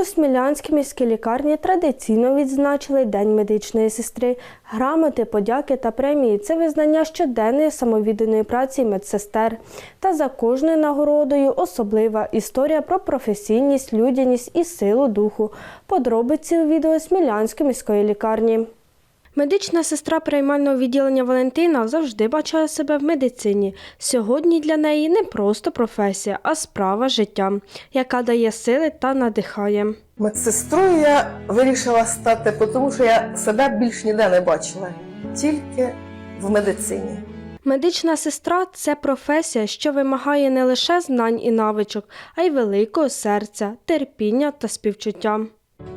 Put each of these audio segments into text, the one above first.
У Смілянській міській лікарні традиційно відзначили День медичної сестри. Грамоти, подяки та премії це визнання щоденної самовідданої праці медсестер. Та за кожною нагородою особлива історія про професійність, людяність і силу духу. Подробиці у відео Смілянської міської лікарні. Медична сестра приймального відділення Валентина завжди бачила себе в медицині. Сьогодні для неї не просто професія, а справа життя, яка дає сили та надихає. Медсестрою я вирішила стати, тому що я себе більш ніде не бачила, тільки в медицині. Медична сестра це професія, що вимагає не лише знань і навичок, а й великого серця, терпіння та співчуття.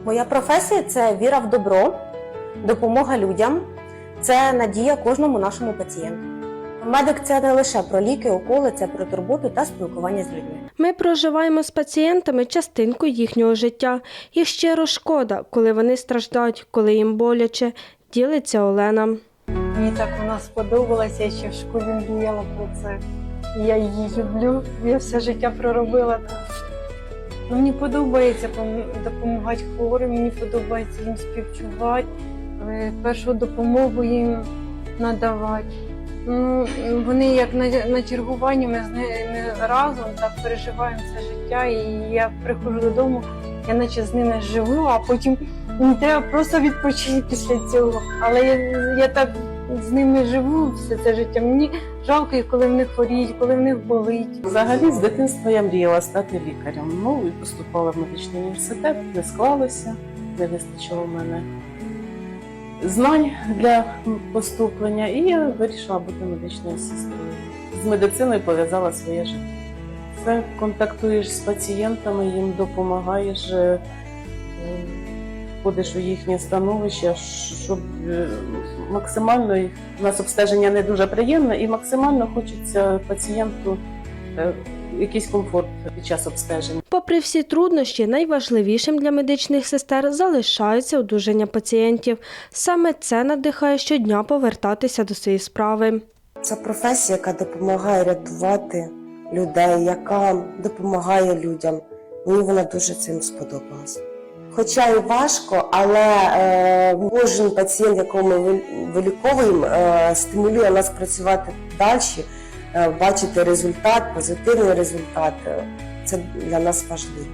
Моя професія це віра в добро, допомога людям, це надія кожному нашому пацієнту. Медик це не лише про ліки, уколи, це про турботу та спілкування з людьми. Ми проживаємо з пацієнтами частинку їхнього життя. І щиро шкода, коли вони страждають, коли їм боляче, ділиться Олена. Мені так вона сподобалася, я ще в школі мріяла про це. Я її люблю, я все життя проробила. Ну, Мені подобається допомагати хворим, мені подобається їм співчувати, першу допомогу їм надавати. Ну, вони як на, на чергуванні, ми з ними разом так переживаємо це життя, і я приходжу додому, я наче з ними живу, а потім мені треба просто відпочити після цього. Але я, я так з ними живу все це життя. Мені жалко коли в них хворіють, коли в них болить. Взагалі з дитинства я мріяла стати лікарем. Ну і поступала в медичний університет, не склалося, не вистачило мене знань для поступлення, і я вирішила бути медичною сестрою. З медициною пов'язала своє життя. Це контактуєш з пацієнтами, їм допомагаєш, е, е, входиш у їхнє становище, щоб е, максимально у нас обстеження не дуже приємне, і максимально хочеться пацієнту е, якийсь комфорт під час обстеження. Попри всі труднощі, найважливішим для медичних сестер залишається одужання пацієнтів. Саме це надихає щодня повертатися до цієї справи. Це професія, яка допомагає рятувати людей, яка допомагає людям. Мені вона дуже цим сподобалась. Хоча і важко, але е, кожен пацієнт, якого ми виліковуємо, е, стимулює нас працювати далі, бачити результат, позитивний результат. Е, Це для нас важливо.